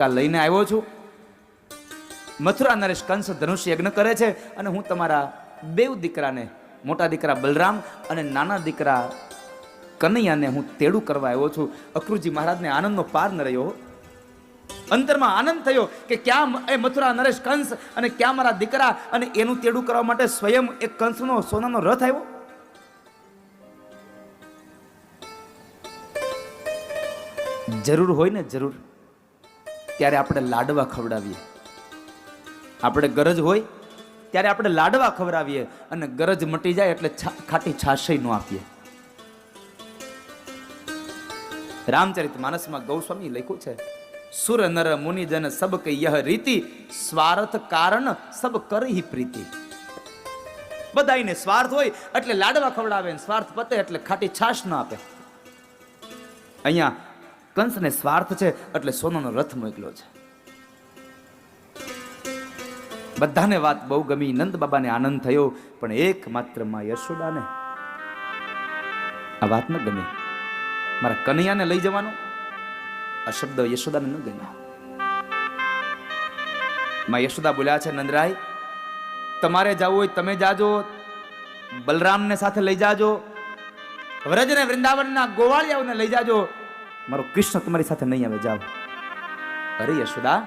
આ લઈને આવ્યો છું? મથુરા નરેશ કંસ ધનુષ યજ્ઞ કરે છે અને હું તમારા બેવ દીકરાને, મોટા દીકરા બલરામ અને નાના દીકરા કનૈયાને હું તેડું કરવા આવ્યો છું. અક્રુજી મહારાજને આનંદનો પાર ન રહ્યો અંતરમાં આનંદ થયો કે ક્યાં એ મથુરા નરેશ કંસ અને ક્યાં મારા દીકરા અને એનું તેડું કરવા માટે સ્વયં એક કંસનો સોનાનો રથ આવ્યો? જરૂર હોય ને જરૂર. ત્યારે આપણે લાડવા ખવડાવીએ. આપણે ગરજ હોય ત્યારે આપણે લાડવા ખવડાવીએ અને ગરજ મટી જાય એટલે ખાટી છાશય ન આપીએ. રામચરિત માનસમાં ગૌસ્વામી લખ્યું છે, સુર નર મુનિજન સબ કે યહ રીતિ, સ્વાર્થ કારણ સબ કરહી પ્રીતિ. બધાને સ્વાર્થ હોય એટલે લાડવા ખવડાવે સ્વાર્થ પતે એટલે ખાટી છાશ ન આપે. અહીંયા કંસને સ્વાર્થ છે એટલે સોનાનો રથ મોકલ્યો છે. બધાને વાત બહુ ગમી, નંદ બાબાને આનંદ થયો, પણ એક માત્રમાં યશોદાને. આ વાત ન ગમી. મારા કનૈયાને લઈ જવાનો? આ શબ્દ યશોદાને ન ગમ્યા. માં યશોદા બોલ્યા છે, નંદરાય, તમારે જવું હોય તમે જાજો, બલરામને સાથે લઈ જાજો વ્રજ ને વૃંદાવનના ગોવાળિયાઓને લઈ જાજો મારો કૃષ્ણ તમારી સાથે નહીં આવે જાઓ. અરે યશોદા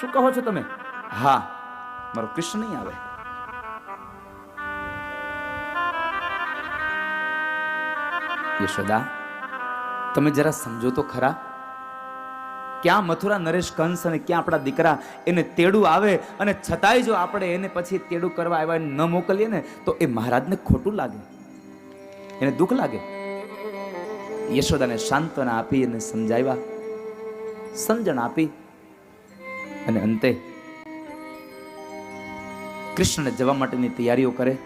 શું કહો છો તમે? હા મારો કૃષ્ણ નહીં આવે. યશોદા તમે જરા સમજો તો ખરા. ક્યાં મથુરા નરેશ કંસ અને ક્યાં આપણા દીકરા એને તેડું આવે અને છતાંય જો આપણે એને પછી તેડું કરવા આવ્યા ન મોકલીએ ને તો એ મહારાજને ખોટું લાગે. એને દુઃખ લાગે. યશોદાને સાંત્વના આપી અને સમજાવ્યા. સમજણ આપી અને અંતે કૃષ્ણને જવા માટેની તૈયારીઓ કરે.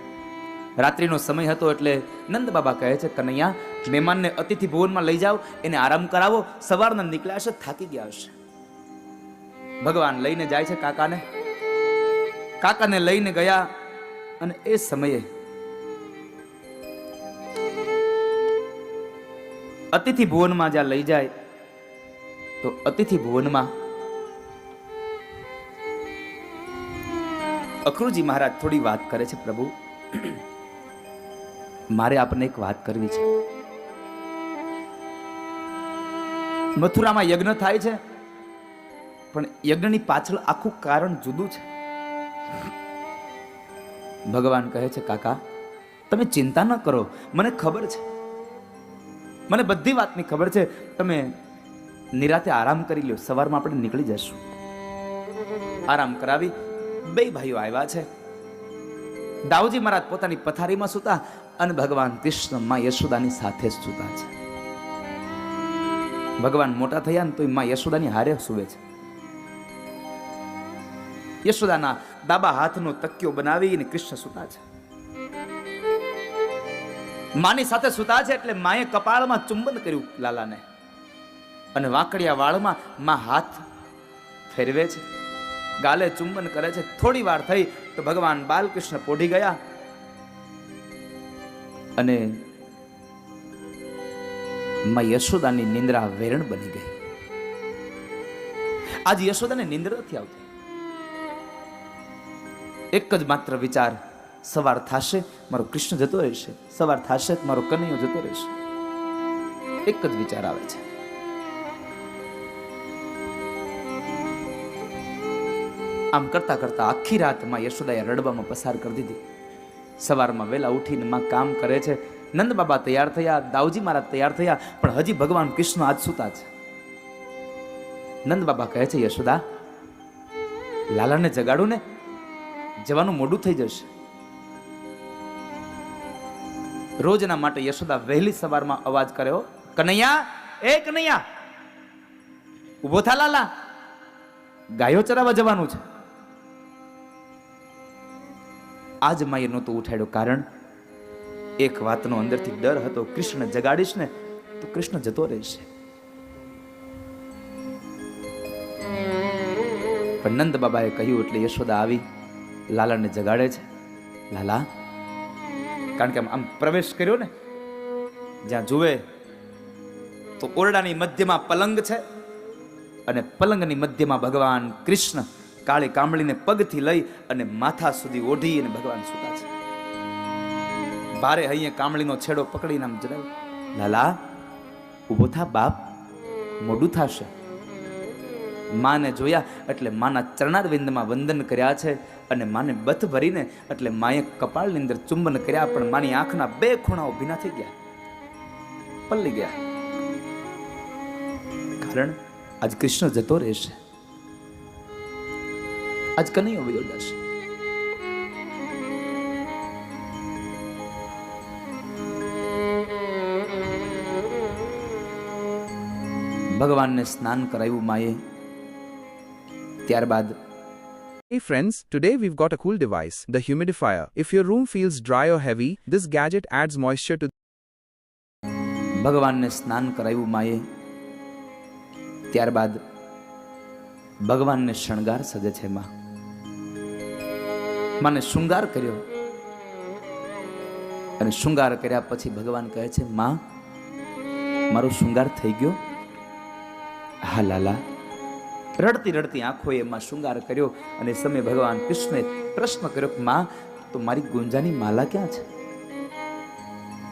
રાત્રિનો સમય હતો એટલે નંદ બાબા કહે છે, કનૈયા, મહેમાનને અતિથિ ભુવનમાં લઈ જાઓ, એને આરામ કરાવો, સવારના નીકળ્યા હશે, થાકી ગયા હશે. ભગવાન લઈને જાય છે કાકાને. કાકાને લઈને ગયા અને એ સમયે અતિથિ ભુવનમાં જ્યાં લઈ જાય, તો અતિથિ ભુવનમાં અખરુજી મહારાજ થોડી વાત કરે છે, પ્રભુ. મારે આપને એક વાત કરવી છે. મથુરામાં યજ્ઞ થાય છે, પણ યજ્ઞની પાછળ આખું કારણ જુદું છે. ભગવાન કહે છે, કાકા, તમે ચિંતા ન કરો, મને ખબર છે. મને બધી વાતની ખબર છે. તમે નિરાતે આરામ કરી લ્યો. સવારમાં આપણે નીકળી જશું આરામ કરાવી બે ભાઈઓ આવ્યા છે. દાઉજી મહારાજ પોતાની પથારીમાં સૂતા અને ભગવાન કૃષ્ણમાં યશોદાની સાથે સૂતા છે. ભગવાન મોટા થયા ને તો માં યશોદાની હારે સુવે છે. યશોદાના ડાબા હાથનો તકિયો બનાવીને કૃષ્ણ સૂતા છે. માની સાથે સુતા છે એટલે માએ કપાળમાં ચુંબન કર્યું લાલાને. અને વાંકડિયા વાળમાં માં હાથ ફેરવે છે. ગાલે ચુંબન કરે છે. થોડી વાર થઈ તો ભગવાન બાલકૃષ્ણ પોઢી ગયા. અને માં યશોદાની નિંદ્રા વેરણ બની ગઈ. આજ યશોદાને નિંદ્રા નથી આવતી. એક જ માત્ર વિચાર સવાર થશે, મારો કૃષ્ણ જતો રહેશે. સવાર થશે મારો કનૈયો જતો રહેશે. એક જ વિચાર આવે છે. આમ કરતા કરતા આખી રાતમાં યશોદાએ રડવામાં પસાર કરી દીધી. સવારમાં વહેલા ઉઠીને માં કામ કરે છે. નંદ બાબા તૈયાર થયા, દાઉજી મહારાજ તૈયાર થયા, પણ હજી ભગવાન કૃષ્ણ આજ સુતા છે. નંદ બાબા કહે છે, યશોદા, લાલાને જગાડું ને. જવાનું મોડું થઈ જશે. રોજના માટે યશોદા વહેલી સવારમાં અવાજ કર્યો, કનૈયા, એ કનૈયા ઊભો થા લાલા. ગાયો ચરાવવા જવાનું છે. આજ માએ નહોતું ઉઠાડ્યું કારણ, એક વાતનો અંદરથી ડર હતો. કૃષ્ણ, જગાડીશ ને તો કૃષ્ણ જતો રહેશે. પણ નંદ બાબાએ કહ્યું એટલે યશોદા આવી, લાલાને જગાડે છે. લાલા કારણ કે આમ- પ્રવેશ કર્યો ને, જ્યાં જુએ તો ઓરડાની મધ્યમાં પલંગ છે અને પલંગની મધ્યમાં ભગવાન કૃષ્ણ કાળી કામળીને પગથી લઈ અને માથા સુધી ઓઢી અને ભગવાન સુતા છે. ભારે હૈયે કામળીનો છેડો પકડીને આમ જરાવ લાલા, ઊભો થા બાપ, મોડું થશે. માને જોયા એટલે માના ચરણારવિંદમાં વંદન કર્યા છે અને માને બથ ભરીને એટલે માએ કપાળની અંદર ચુંબન કર્યા, પણ માની આંખના બે ખૂણાઓ ભીના થઈ ગયા. પલ્લી ગયા. કારણ આજ કૃષ્ણ જતો રહેશે. આજ કનૈયો વયો જશે. ભગવાનને સ્નાન કરાવ્યું માએ. ત્યારબાદ Hey friends, today we've got a cool device, the humidifier. If your room feels dry or heavy, this gadget adds moisture to ભગવાનને સ્નાન કરાવ્યું માએ ત્યારબાદ ભગવાનને શણગાર સજે છે માં માને શૃંગાર કર્યો અને શૃંગાર કર્યા પછી ભગવાન કહે છે માં મારો શૃંગાર થઈ ગયો હા લાલા રડતી રડતી આંખોએ એમાં શૃંગાર કર્યો અને સમય ભગવાન કૃષ્ણે પ્રશ્ન કર્યો કે, માં, તો મારી ગુંજાની માલા ક્યાં છે?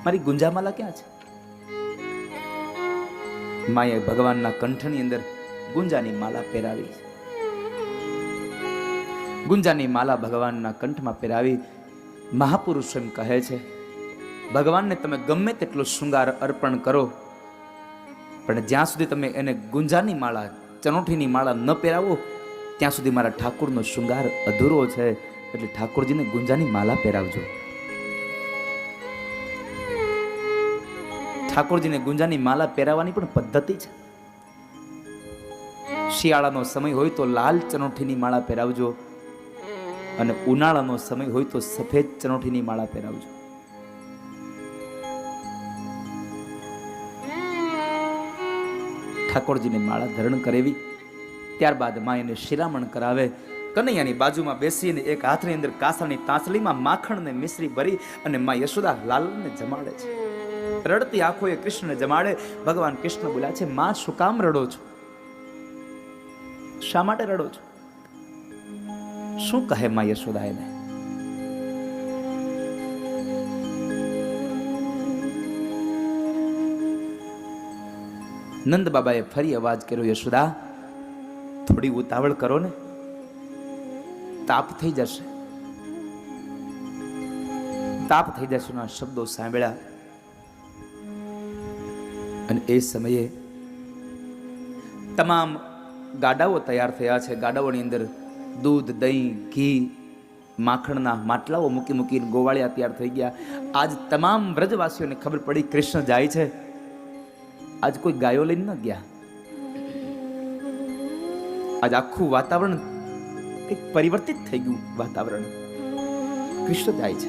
મારી ગુંજા માલા ક્યાં છે? માએ ભગવાનના કંઠની અંદર ગુંજાની માલા પહેરાવી. ગુંજાની માલા ભગવાનના કંઠમાં પહેરાવી મહાપુરુષ એમ કહે છે, ભગવાનને તમે ગમે તેટલો શૃંગાર અર્પણ કરો, પણ જ્યાં સુધી તમે એને ગુંજાની માળા ચનોઠીની માળા ન પહેરાવો, ત્યાં સુધી મારા ઠાકુરનો શૃંગાર અધૂરો છે. એટલે ઠાકોરજીને ગુંજાની માલા પહેરાવજો. ઠાકોરજીને ગુંજાની માલા પહેરાવવાની પણ પદ્ધતિ છે. શિયાળાનો સમય હોય તો લાલ ચનોઠીની માળા પહેરાવજો અને ઉનાળાનો સમય હોય તો સફેદ ચનોઠીની માળા પહેરાવજો. ઠાકોરજીને માળા ધરણ કરેવી. ત્યારબાદમાં એને શિરામણ કરાવે. કનૈયાની બાજુમાં બેસીને એક હાથની અંદર કાસાની તાંસલીમાં માખણને મિશ્રી ભરી અને મા યશોદા લાલને જમાડે છે. રડતી આંખોએ કૃષ્ણને જમાડે. ભગવાન કૃષ્ણ બોલ્યા છે, માં, શું કામ રડો છો? શા માટે રડો છો? શું કહે માં યશોદા એને? નંદ બાબાએ ફરી અવાજ કર્યો, યશોદા, થોડી ઉતાવળ કરો ને. તાપ થઈ જશે. તાપ થઈ જશે ના શબ્દો સાંભળ્યા. અને એ સમયે તમામ ગાડાઓ તૈયાર થયા છે. ગાડાઓની અંદર દૂધ, દહીં, ઘી, માખણના માટલાઓ મૂકી મૂકીને ગોવાળિયા તૈયાર થઈ ગયા. આજ તમામ વ્રજવાસીઓને ખબર પડી, કૃષ્ણ જાય છે. આજ કોઈ ગાયો લઈને ન ગયા. આજ આખું વાતાવરણ એક પરિવર્તિત થઈ ગયું વાતાવરણ. કૃષ્ણ જાય છે.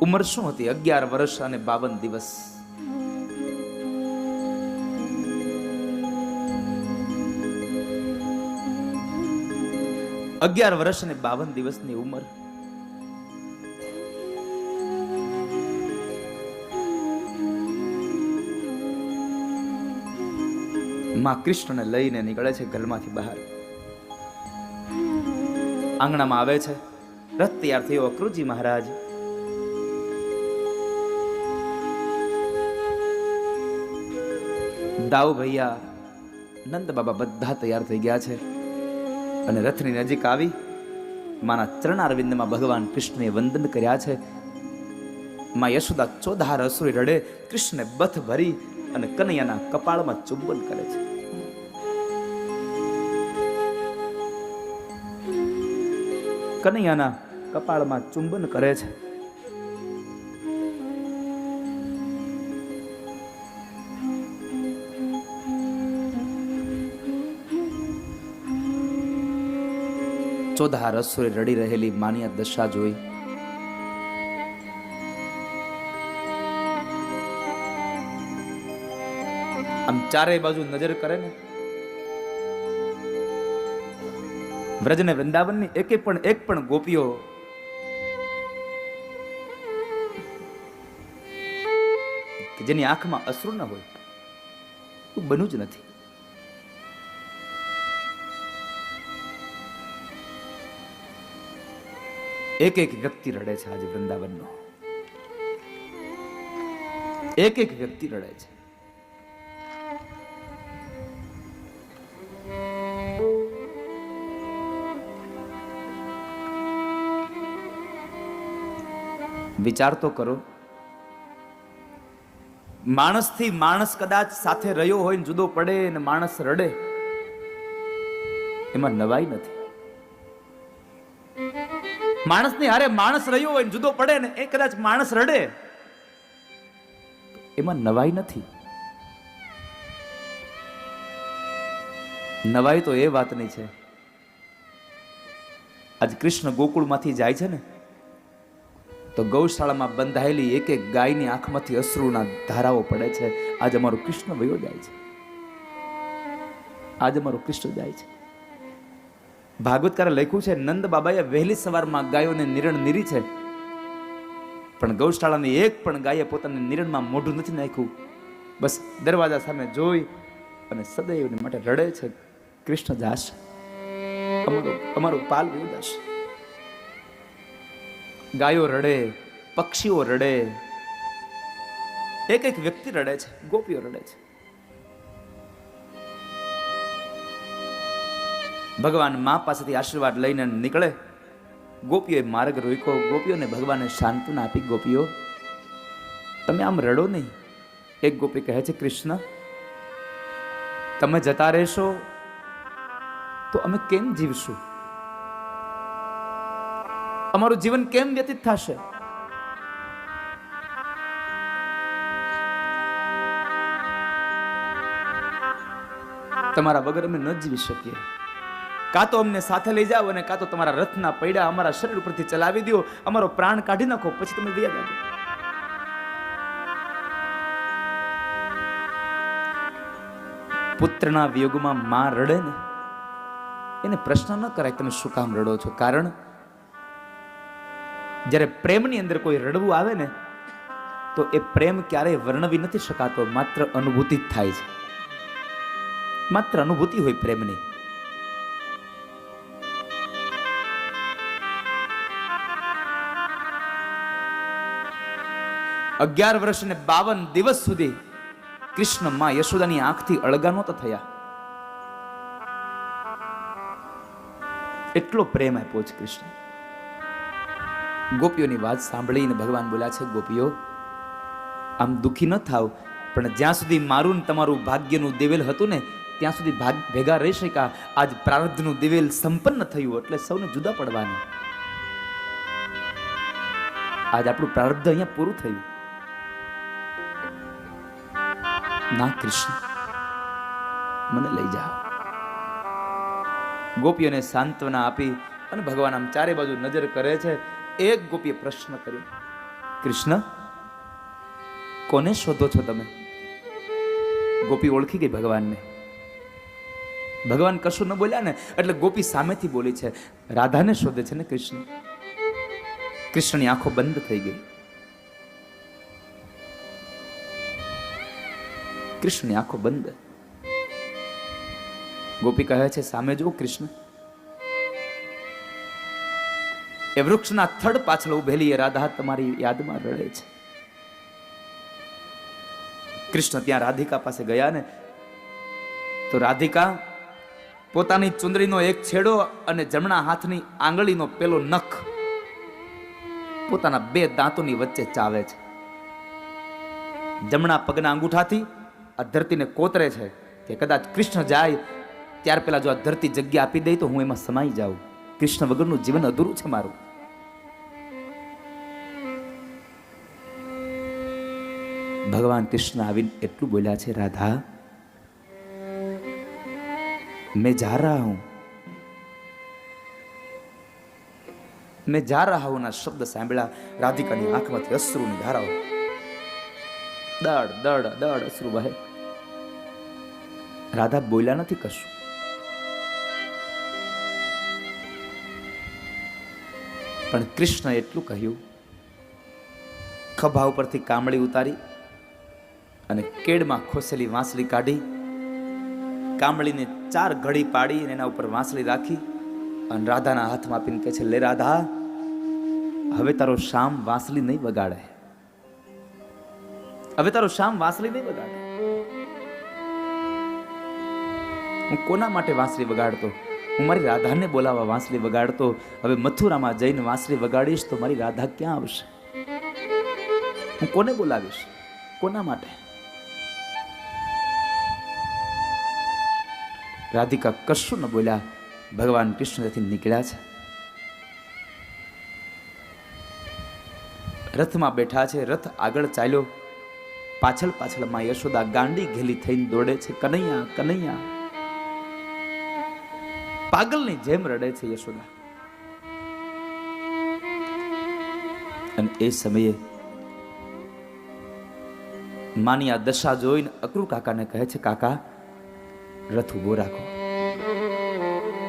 ઉંમર શું હતી? અગિયાર વર્ષ અને બાવન દિવસ. અગિયાર વર્ષ અને બાવન દિવસની ઉંમર. માં કૃષ્ણને લઈને નીકળે છે ઘરમાંથી બહાર. આંગણામાં આવે છે. રથ તૈયાર થયો અક્રુજી મહારાજ. દાઉ ભૈયા, નંદ બાબા બધા તૈયાર થઈ ગયા છે. અને રથની નજીક આવી માના ચરણારવિંદમાં ભગવાન કૃષ્ણને વંદન કર્યા છે. માં યશોદા ચોધાર અસુરી રડે, કૃષ્ણને બથ ભરી અને કનૈયાના કપાળમાં ચુંબન કરે છે. કનૈયાના કપાળમાં ચુંબન કરે છે. ચોધા રસોઈ રડી રહેલી માનિયા દશા જોઈ. આમ ચારે બાજુ નજર કરે ને વ્રજ ને વૃંદાવનની એકે પણ એક પણ ગોપીઓ જેની આંખમાં અશ્રુ ન હોય એવું બન્યું જ નથી. એક એક વ્યક્તિ રડે છે આજે વૃંદાવનનો. એક એક વ્યક્તિ રડે છે. વિચાર તો કરો. માણસથી માણસ કદાચ સાથે રહ્યો હોય ને જુદો પડે ને માણસ રડે, એમાં નવાઈ નથી. માણસની હારે માણસ રહ્યો હોય ને જુદો પડે ને એ કદાચ માણસ રડે, એમાં નવાઈ નથી. નવાઈ તો એ વાતની છે. આજ કૃષ્ણ ગોકુળમાંથી જાય છે ને તો ગૌશાળામાં બંધાયેલી એક એક ગાયની આંખમાંથી અશ્રુના ધારાઓ પડે છે. આજે અમારો કૃષ્ણ વયો જાય છે. આજે અમારો કૃષ્ણ જાય છે. ભાગવતકારે લખ્યું છે, નંદ બાબાએ વહેલી સવારમાં ગાયોને નિરણ નીરી છે. પણ ગૌશાળાની એક પણ ગાયે પોતાને નિરણમાં મોઢું નથી નાખ્યું. બસ દરવાજા સામે જોઈ અને સદૈવને માટે રડે છે. કૃષ્ણ જાશ. અમારો અમારો પાલ વિદાશ ગાયો રડે, પક્ષીઓ રડે. એક એક વ્યક્તિ રડે છે, ગોપીઓ રડે છે. ભગવાન મા પાસેથી આશીર્વાદ લઈને નીકળે. ગોપીઓએ માર્ગ રોક્યો, ગોપીઓને ભગવાને સાંત્વના આપી, ગોપીઓ, તમે આમ રડો નહીં. એક ગોપી કહે છે, કૃષ્ણ, તમે જતા રહેશો તો અમે કેમ જીવશું? અમારું જીવન કેમ વ્યતીત થશે? તમારા વગર અમે ન જીવી શકીએ. કાં તો અમને સાથે લઈ જાઓ અને કાં તો તમારા રથના પૈડા અમારા શરીર ઉપરથી ચલાવી દો, અમારો પ્રાણ કાઢી નાખો, પછી તમે દયા જાજો પુત્રના વિયોગમાં માં રડે ને? એને પ્રશ્ન ન કરાય તમે શું કામ રડો છો. કારણ જ્યારે પ્રેમની અંદર કોઈ રડવું આવે ને, તો એ પ્રેમ ક્યારેય વર્ણવી નથી શકાતો, માત્ર અનુભૂતિ જ થાય છે. માત્ર અનુભૂતિ હોય પ્રેમની. અગિયાર વર્ષ ને બાવન દિવસ સુધી કૃષ્ણમાં યશોદાની આંખથી અળગા નહોતા થયા. એટલો પ્રેમ આપ્યો છે કૃષ્ણ. ગોપીઓની વાત સાંભળીને ભગવાન બોલ્યા છે, ગોપીઓ, આમ દુઃખી ન થાવ, પણ જ્યાં સુધી મારું ને તમારું ભાગ્યનું દિવેલ હતું ને, ત્યાં સુધી ભાગ ભેગા રહી શક્યા. આજ પ્રારબ્ધનું દિવેલ સંપન્ન થયું, એટલે સૌને જુદા પડવાનું. આજ આપણું પ્રારબ્ધ અહીંયા પૂરું થયું. ના, કૃષ્ણ, મને લઈ જાઓ. ગોપીઓને સાંત્વના આપી અને ભગવાન આમ ચારે બાજુ નજર કરે છે એક ગોપીએ પ્રશ્ન કર્યો. કૃષ્ણ, કોને શોધો છો તમે? ગોપી ઓળખી ગઈ ભગવાનને. ભગવાન કશું ન બોલ્યા ને, એટલે ગોપી સામેથી બોલી છે, રાધાને શોધે છે ને કૃષ્ણ? કૃષ્ણની આંખો બંધ થઈ ગઈ. કૃષ્ણની આંખો બંધ. ગોપી કહે છે, સામે જો કૃષ્ણ. એ વૃક્ષના થડ પાછળ ઉભેલી એ રાધા તમારી યાદમાં રડે છે. કૃષ્ણ ત્યાં રાધિકા પાસે ગયા ને તો રાધિકા પોતાની ચુંદડીનો એક છેડો અને જમણા હાથની આંગળીનો પેલો નખ પોતાના બે દાંતોની વચ્ચે ચાવે છે. જમણા પગના અંગૂઠાથી આ ધરતીને કોતરે છે કે કદાચ કૃષ્ણ જાય ત્યાર પહેલા જો આ ધરતી જગ્યા આપી દે તો હું એમાં સમાઈ જાઉં. કૃષ્ણ વગરનું જીવન અધૂરું છે મારું. ભગવાન કૃષ્ણ આવીને એટલું બોલ્યા છે, રાધા, મેં જા રહા હું. મેં જા રહા હું ના શબ્દ સાંભળ્યા. રાધિકાની આંખમાંથી અશ્રુની ધારાઓ. દડ દડ દડ અશ્રુ વહે. રાધા બોલ્યા નથી કશું. પણ કૃષ્ણ એટલું કહ્યું. ખભા ઉપરથી કામળી ઉતારી. અને કેડમાં ખોસેલી વાંસળી કાઢી, કામળીને ચાર ઘડી પાડી અને એના ઉપર વાંસળી રાખી અને રાધાના હાથમાં આપીને કહે છે, લે રાધા, હવે તારો શામ વાંસળી નહીં વગાડે. હવે તારો શામ વાંસળી નહીં વગાડે. હું કોના માટે વાંસળી વગાડતો? હું મારી રાધાને બોલાવવા વાંસળી વગાડતો? હવે મથુરામાં જઈને વાંસળી વગાડીશ તો મારી રાધા ક્યાં આવશે? હું કોને બોલાવીશ? કોના માટે? રાધિકા કશું ન બોલ્યા. ભગવાન કૃષ્ણ ત્યાંથી નીકળ્યા છે. રથમાં બેઠા છે, રથ આગળ ચાલ્યો. પાછળ પાછળમાં યશોદા ગાંડી ઘેલી થઈને દોડે છે, કનૈયા કનૈયા. પાગલની જેમ રડે છે યશોદા. અને એ સમયે માની આ દશા જોઈને અક્રુ કાકાને કહે છે, કાકા રથ ઊભો રાખો.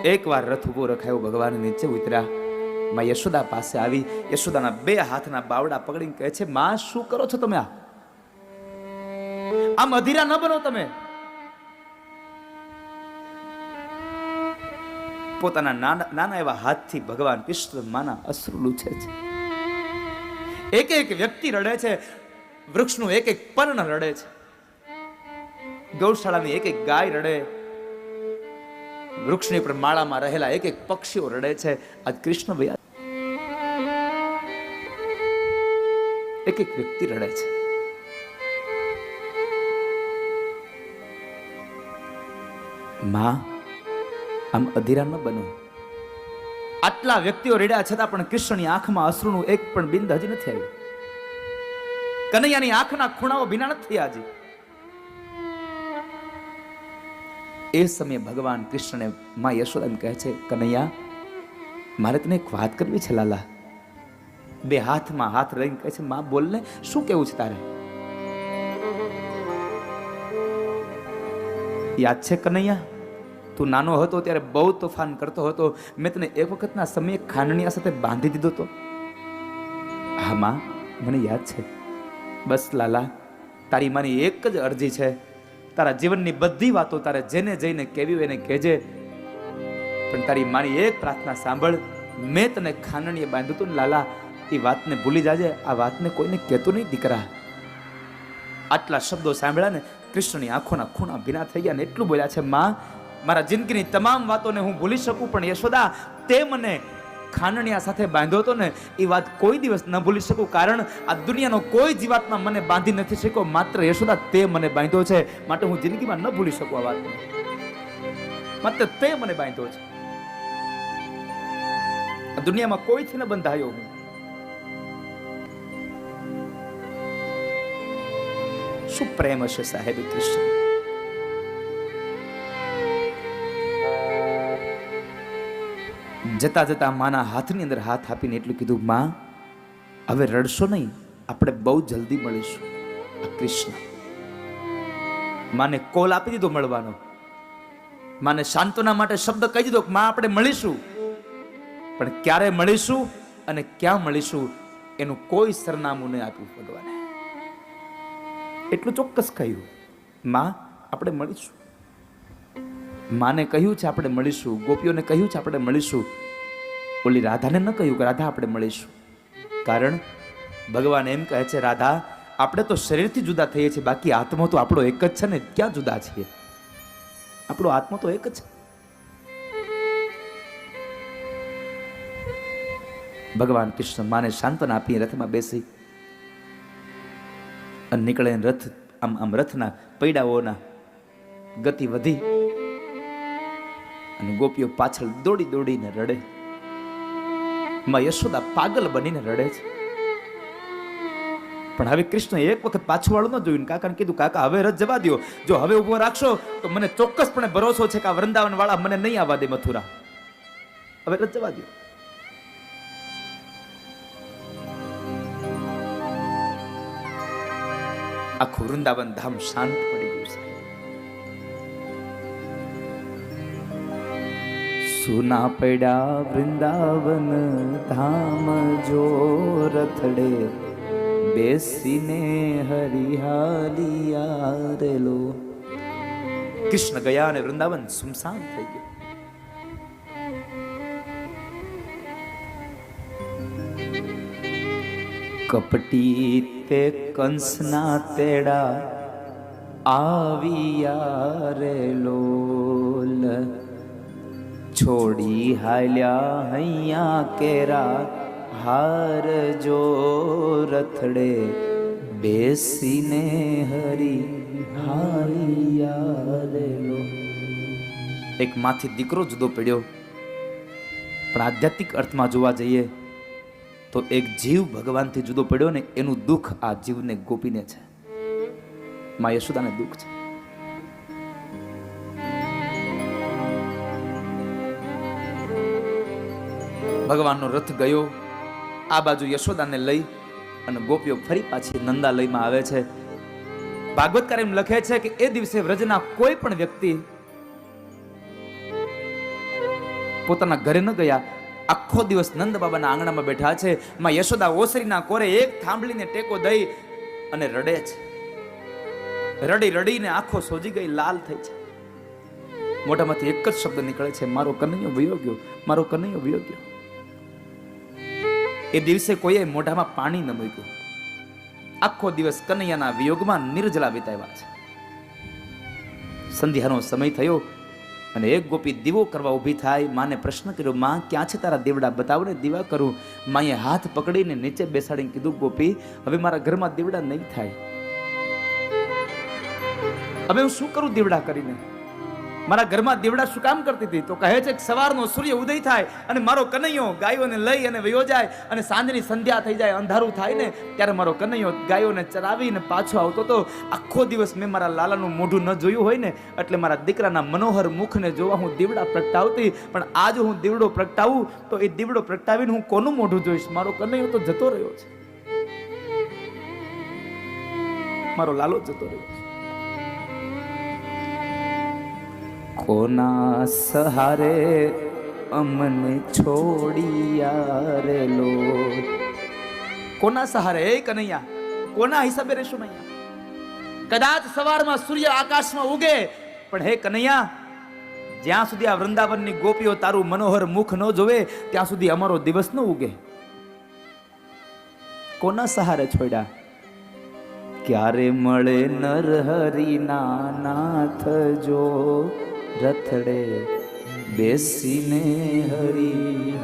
એકવાર રથ ઊભો રખાયો, ભગવાન નીચે ઉતર્યા. માં યશોદા પાસે આવી, યશોદાના બે હાથના બાવડા પકડીને કહે છે, માં, શું કરો છો તમે આ? આમ અધીરા ન બનો તમે. પોતાના નાના નાના એવા હાથથી ભગવાન કૃષ્ણ માના અશ્રુ લૂછે છે. એક એક વ્યક્તિ રડે છે, વૃક્ષનું એક એક પર્ણ રડે છે. ગૌશાળાની એક એક ગાય રડે. વૃક્ષની પર માળામાં રહેલા એક એક પક્ષીઓ રડે છે. આજ કૃષ્ણ ભૈયા એક એક વ્યક્તિ રડે છે. માં, આમ અધીરા ન બનો. આટલા વ્યક્તિઓ રડ્યા છતાં પણ કૃષ્ણની આંખમાં અશ્રુનું એક પણ બિંદ હજી નથી આવ્યું. કનૈયાની આંખના ખૂણાઓ ભીના નથી આજે. એ સમયે ભગવાન કૃષ્ણને માં યશોદાને કહે છે, કનૈયા, મારે તને એક વાત કરવી છે, લાલા. બે હાથમાં હાથ રહીને કહે છે, માં, બોલને, શું કેવું છે તારે? યાદ છે કનૈયા, તું નાનો હતો ત્યારે બહુ તોફાન કરતો હતો. મેં તને એક વખતના સમયે ખાંડણીયા સાથે બાંધી દીધો તો. હા, માં, મને યાદ છે. બસ, લાલા, તારી મારી એક જ અરજી છે. તારા જીવનની બધી વાતો તારે જેને જઈને કેવી એને કહેજે. પણ તારી મારી એક પ્રાર્થના સાંભળ. મેં તને ખાનણીએ બાંધ્યું તું ને લાલા, એ વાતને ભૂલી જાજે. આ વાતને કોઈને કહેતો નહીં દીકરા. આટલા શબ્દો સાંભળ્યા ને કૃષ્ણની આંખોના ખૂણા ભીના થઈ ગયા ને એટલું બોલ્યા છે, માં, મારા જિંદગીની તમામ વાતોને હું ભૂલી શકું, પણ યશોદા, તે મને ખાંડણીયા સાથે બાંધ્યો હતો ને, એ વાત કોઈ દિવસ ન ભૂલી શકું. કારણ આ દુનિયાનો કોઈ જીવાતમાં મને બાંધી નથી શક્યો, માત્ર યશોદા તે મને બાંધ્યો છે. માટે હું જિંદગીમાં ન ભૂલી શકું આ વાત માત્ર તે મને બાંધ્યો છે. આ દુનિયામાં કોઈથી ન બંધાયો હું. શું પ્રેમ હશે સાહેબ કૃષ્ણ જતા જતા માના હાથની અંદર હાથ આપીને એટલું કીધું, માં, હવે રડશો નહીં, આપણે બહુ જલ્દી મળીશું. કૃષ્ણ માને કોલ આપી દીધો મળવાનો. માને સાંત્વના માટે શબ્દ કહી દીધો માં, આપણે મળીશું. પણ ક્યારે મળીશું અને ક્યાં મળીશું, એનું કોઈ સરનામું નહીં આપ્યું ભગવાને. એટલું ચોક્કસ કહ્યું, માં, આપણે મળીશું. માને કહ્યું છે, આપણે મળીશું. ગોપીઓને કહ્યું છે, આપણે મળીશું. ઓલી રાધાને ન કહ્યું કે રાધા આપણે મળીશું. કારણ ભગવાન એમ કહે છે, રાધા, આપણે તો શરીરથી જુદા થઈએ છીએ, બાકી આત્મા તો આપણો એક જ છે ને, ક્યાં જુદા છીએ? આપણો આત્મા તો એક જ છે. ભગવાન કૃષ્ણ માને સાંત્વના આપી રથમાં બેસી અને નીકળે રથ, આમ આમ રથના પૈડાઓના ગતિ વધી અને ગોપીઓ પાછળ દોડી દોડીને રડે. માં યશોદા પાગલ બનીને રડે છે. પણ હવે કૃષ્ણ એક વખત પાછું વાળું ન જોયું કાકાને કીધું, કાકા, હવે રથ જવા દો જો હવે ઊભો રાખશો, તો મને ચોક્કસપણે ભરોસો છે કે આ વૃંદાવન વાળા મને નહીં આવવા દે મથુરા. હવે રથ જવા દો આખું વૃંદાવન ધામ શાંત પડી સુના પડ્યા વૃંદાવન ધામ જો રથડે બેસીને હરિહાલિયા રેલો કૃષ્ણ ગયા અને વૃંદાવન સુમસાન થઈ ગયું. કપટી તે કંસના તેડા આવી રે લોલ છોડી હાલ્યા હૈયા કેરા, હાર જો રથડે બેસીને હરી હાલિયા રે એક માથી દીકરો જુદો પડ્યો. પણ આધ્યાત્મિક અર્થમાં જોવા જઈએ તો એક જીવ ભગવાનથી જુદો પડ્યો ને એનું દુઃખ આ જીવને ગોપીને છે. માં યશોદાને દુઃખ છે. ભગવાનનો રથ ગયો. આ બાજુ યશોદાને લઈ અને ગોપીઓ ફરી પાછી નંદાલયમાં આવે છે. ભાગવતકાર એમ લખે છે કે એ દિવસે વ્રજના કોઈ પણ વ્યક્તિ પોતાના ઘરે ન ગયા. આખો દિવસ નંદ બાબાના આંગણામાં બેઠા છે. માં યશોદા ઓસરીના કોરે એક થાંભલીને ટેકો દઈ અને રડે છે. રડી રડીને આંખો સોજી ગઈ, લાલ થઈ છે. મોઢામાંથી એક જ શબ્દ નીકળે છે, મારો કનૈયો વયો મારો કનૈયો વયો એ દિવસે કોઈએ મોઢામાં પાણી ન મૂક્યું. આખો દિવસ કનૈયાના વિયોગમાં નિર્જલા વિતાવ્યા છે. સંધ્યાનો સમય થયો અને એક ગોપી દીવો કરવા ઊભી થાય. માને પ્રશ્ન કર્યો, માં, ક્યાં છે તારા દીવડા? બતાવને દીવા કરું. માએ હાથ પકડીને નીચે બેસાડીને કીધું, ગોપી, હવે મારા ઘરમાં દીવડા નહીં થાય. હવે હું શું કરું દીવડા કરીને? મારા ઘરમાં દીવડા શું કામ કરતી હતી? તો કહે છે કે સવારનો સૂર્ય ઉદય થાય અને મારો કનૈયો ગાયોને લઈ અને વયો જાય અને સાંજની સંધ્યા થઈ જાય, અંધારું થાય ને, ત્યારે મારો કનૈયો ગાયોને ચરાવીને પાછો આવતો તો આખો દિવસ મેં મારા લાલાનું મોઢું ન જોયું હોય ને, એટલે મારા દીકરાના મનોહર મુખને જોવા હું દીવડા પ્રગટાવતી, પણ આજ હું દીવડો પ્રગટાવું, તો એ દીવડો પ્રગટાવીને હું કોનું મોઢું જોઈશ? મારો કનૈયો તો જતો રહ્યો છે. મારો લાલો જતો રહ્યો છે. કોના સહારે અમને છોડિયા રે લો? કોના સહારે? એ કનૈયા, કોના હિસાબે રહેશું અહીંયા કદાચ સવારમાં સૂર્ય આકાશમાં ઉગે, પણ હે કનૈયા, જ્યાં સુધી આ વૃંદાવનની ગોપીઓ તારું મનોહર મુખ ન જોવે, ત્યાં સુધી અમારો દિવસ ન ઉગે. કોના સહારે છોડ્યા? ક્યારે મળે નર હરિના નાથ જો? રથડે બેસીને હરી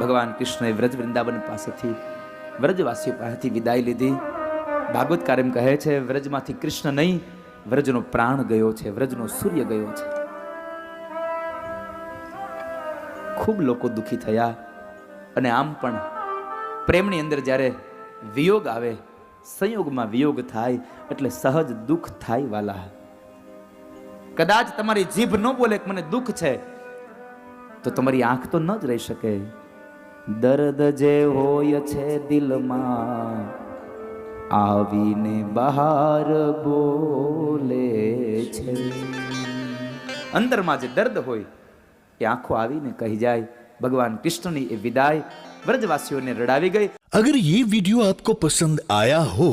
ભગવાન કૃષ્ણએ વ્રજ વૃંદાવન પાસેથી વ્રજવાસીઓ પાસેથી વિદાય લીધી. ભાગવત કાર્યમ કહે છે, વ્રજમાંથી કૃષ્ણ નહીં, વ્રજનો પ્રાણ ગયો છે, વ્રજનો સૂર્ય ગયો છે. ખૂબ લોકો દુખી થયા અને આમ પણ પ્રેમની અંદર જ્યારે વિયોગ આવે સંયોગમાં વિયોગ થાય એટલે સહજ દુઃખ થાય વાલા. કદાચ તમારી જીભ ન બોલે મને દુઃખ છે, તો તમારી આંખ તો ન જ રહી શકે. દર્દ જે હોય છે દિલમાં, આવીને બહાર બોલે છે. અંદરમાં જે દર્દ હોય, એ આંખો આવીને કહી જાય, ભગવાન કૃષ્ણની એ વિદાય વ્રજવાસીઓને રડાવી ગઈ अगर ये वीडियो आपको पसंद आया हो